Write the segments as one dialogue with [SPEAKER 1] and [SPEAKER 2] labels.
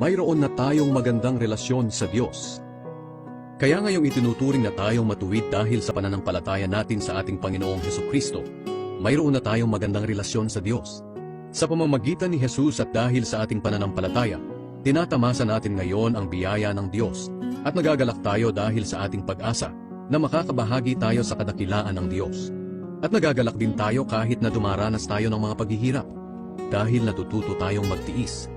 [SPEAKER 1] mayroon na tayong magandang relasyon sa Diyos. Kaya ngayong itinuturing na tayong matuwid dahil sa pananampalataya natin sa ating Panginoong Heso Kristo, mayroon na tayong magandang relasyon sa Diyos. Sa pamamagitan ni Jesus at dahil sa ating pananampalataya, tinatamasa natin ngayon ang biyaya ng Diyos at nagagalak tayo dahil sa ating pag-asa na makakabahagi tayo sa kadakilaan ng Diyos. At nagagalak din tayo kahit na dumaranas tayo ng mga paghihirap dahil natututo tayong magtiis.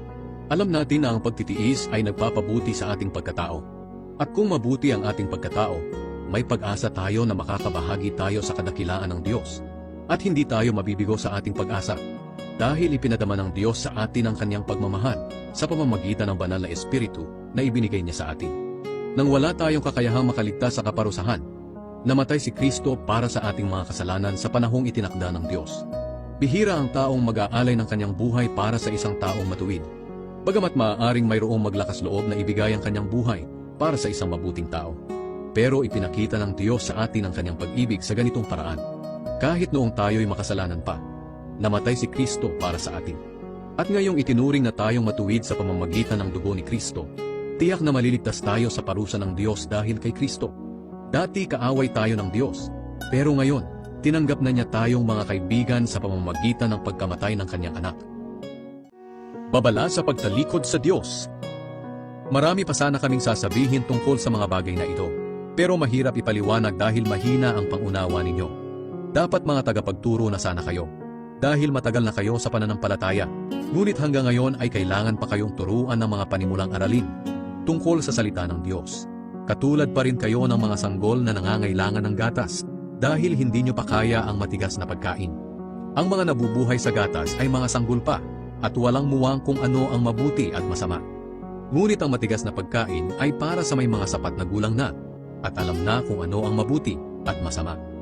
[SPEAKER 1] Alam natin na ang pagtitiis ay nagpapabuti sa ating pagkatao. At kung mabuti ang ating pagkatao, may pag-asa tayo na makakabahagi tayo sa kadakilaan ng Diyos. At hindi tayo mabibigo sa ating pag-asa. Dahil ipinadama ng Diyos sa atin ang kanyang pagmamahal sa pamamagitan ng banal na Espiritu na ibinigay niya sa atin. Nang wala tayong kakayahang makaligtas sa kaparusahan, namatay si Kristo para sa ating mga kasalanan sa panahong itinakda ng Diyos. Bihira ang taong mag-aalay ng kanyang buhay para sa isang taong matuwid. Bagamat maaaring mayroong maglakas loob na ibigay ang kanyang buhay para sa isang mabuting tao. Pero ipinakita ng Diyos sa atin ang kanyang pag-ibig sa ganitong paraan. Kahit noong tayo'y makasalanan pa, namatay si Kristo para sa atin. At ngayong itinuring na tayong matuwid sa pamamagitan ng dugo ni Kristo, tiyak na maliligtas tayo sa parusa ng Diyos dahil kay Kristo. Dati kaaway tayo ng Diyos, pero ngayon, tinanggap na niya tayong mga kaibigan sa pamamagitan ng pagkamatay ng kanyang anak. Babala sa pagtalikod sa Diyos Marami pa sana kaming sasabihin tungkol sa mga bagay na ito, pero mahirap ipaliwanag dahil mahina ang pangunawa ninyo. Dapat mga tagapagturo na sana kayo, dahil matagal na kayo sa pananampalataya, ngunit hanggang ngayon ay kailangan pa kayong turuan ng mga panimulang aralin tungkol sa salita ng Diyos. Katulad pa rin kayo ng mga sanggol na nangangailangan ng gatas dahil hindi nyo pa kaya ang matigas na pagkain. Ang mga nabubuhay sa gatas ay mga sanggol pa at walang muwang kung ano ang mabuti at masama. Ngunit ang matigas na pagkain ay para sa may mga sapat na gulang na at alam na kung ano ang mabuti at masama.